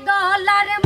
gollar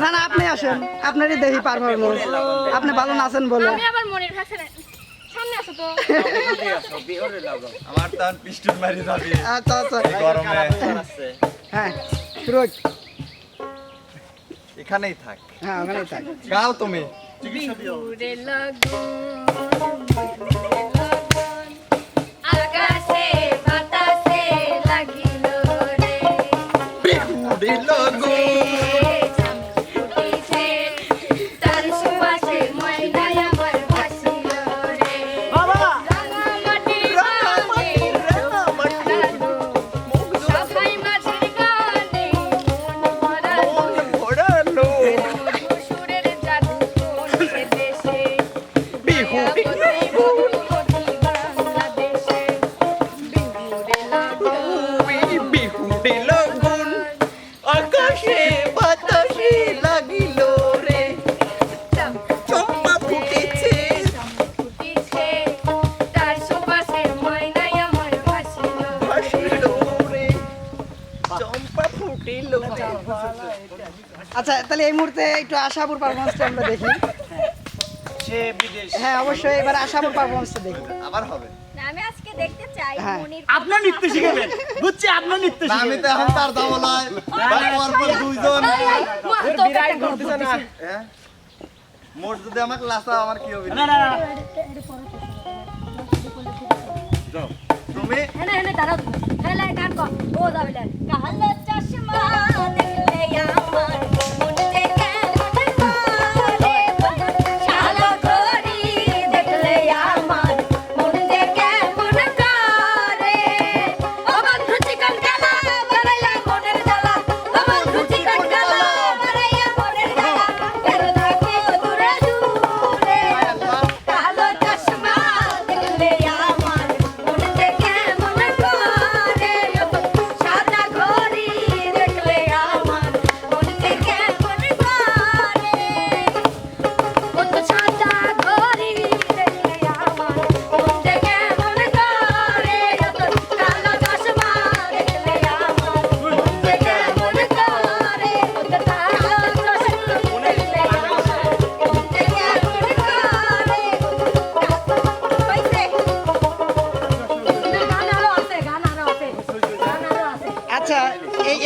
না না আপনি আসেন। আপনারই দেখি পারফরমেন্স আপনি ভালো নাচেন বলে। আমি আবার মনির ভাষা আচ্ছা আচ্ছা। গরমে। হ্যাঁ, হ্যাঁ এখানেই থাক। হ্যাঁ থাক। গাও তুমি। আচ্ছা তাহলে এই মুহূর্তে একটু আশাপুর পারফরমেন্সটা আমরা দেখি। সে বিদেশ। হ্যাঁ অবশ্যই এবার আশাপুর পারফরমেন্সটা দেখি। আবার হবে। আমি আজকে দেখতে চাই হ্যাঁ। মনির। আপনার নৃত্য শিখাবেন। বুঝছি আপনার নৃত্য শিখাবেন আমি তো এখন তার দামলায় তারপর পর দুইজন। বিরাট করতেছ না। হ্যাঁ? মোট যদি আমাকে লাসা আমার কি হবে? না না না যাও। তুমি? হ্যাঁ হ্যাঁ দাঁড়াও তুমি। হ্যাঁ গান কর। ও যাবে কাহালো চশমা।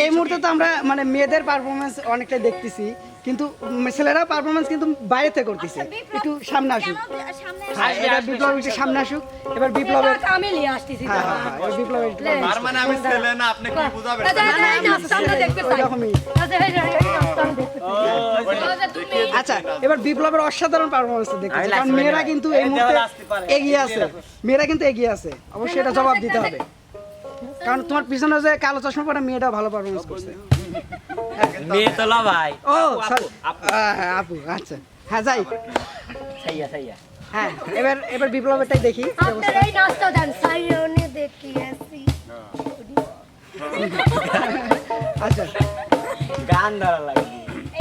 এই মুহূর্তে তো আমরা মানে মেয়েদের পারফরমেন্স অনেকটা দেখতেছি কিন্তু ছেলেরা পারফরমেন্স কিন্তু বাইরেতে করতেছে। একটু সামনে আসুক। হ্যাঁ, এবার বিপ্লব একটু সামনে আসুক। এবার বিপ্লবের হ্যাঁ, হ্যাঁ, আচ্ছা এবার বিপ্লবের অসাধারণ পারফরমেন্স দেখতেছি। কারণ মেয়েরা কিন্তু এই মুহূর্তে এগিয়ে আছে। মেয়েরা কিন্তু এগিয়ে আছে। অবশ্যই এটা জবাব দিতে হবে। কারণ তোমার পিছনে যে কালো চশমা পরে মেয়েটা ভালো পারফরমেন্স করছে। মেয়ে তোলা ভাই। ও। হ্যাঁ আপু আচ্ছা। হ্যাঁ যাই। সাইয়া সাইয়া হ্যাঁ এবার এবার বিপ্লবেরটাই দেখি। আপনার। এই নাচটা দেন সাইরনে দেখি আসি আচ্ছা। গান ধরা লাগে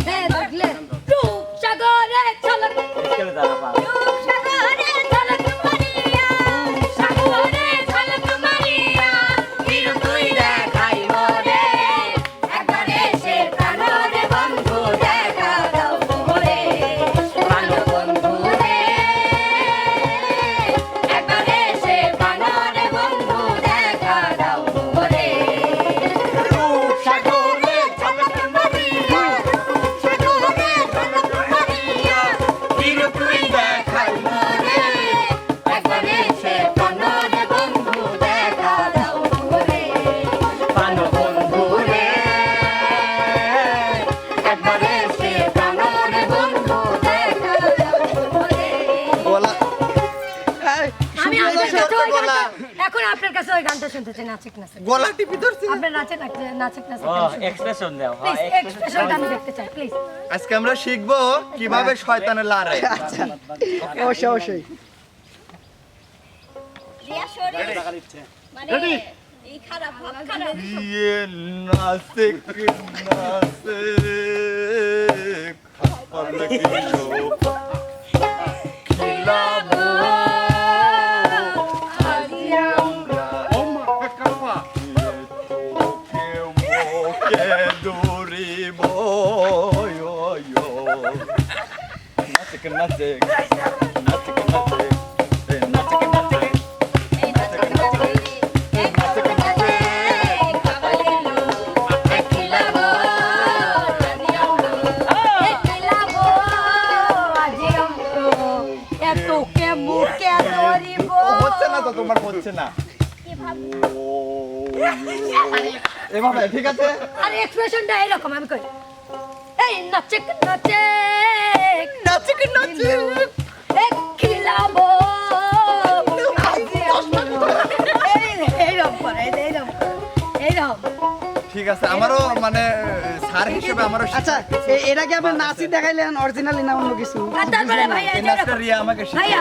হ্যাঁ দেখলেন রূপ সাগরে ঝলক স্কেলে দাঁড়া কাছে ওই গানটা শুনতে চাই নাচেক নাচেক। গলা টিপি ধরছি। আপনার নাচে নাচে নাচেক নাচেক ও এক্সপ্রেশন দাও। প্লিজ হ্যাঁ এক্সপ্রেশনটা আমি দেখতে চাই প্লিজ আজকে আমরা শিখব কীভাবে শয়তানের লড়াই আচ্ছা। অবশ্যই অবশ্যই। রিয়া শরীর। মানে এই খারাপ ভাব খারাপ। ইয়ে কি হচ্ছে না তো তোমার হচ্ছে না এভাবে, ঠিক আছে? আর এক্সপ্রেশনটা এরকম, আমি কই। এই নাচে নাচে। এইরকম করে এইরকম এইরকম ঠিক আছে আমারও মানে স্যার হিসেবে আমারও আচ্ছা এ- এরা কি আপনি নাচি দেখাইলেন অরিজিনালি না অন্য কিছু? এটা নাচটা রিয়া আমাকে শিখিয়ে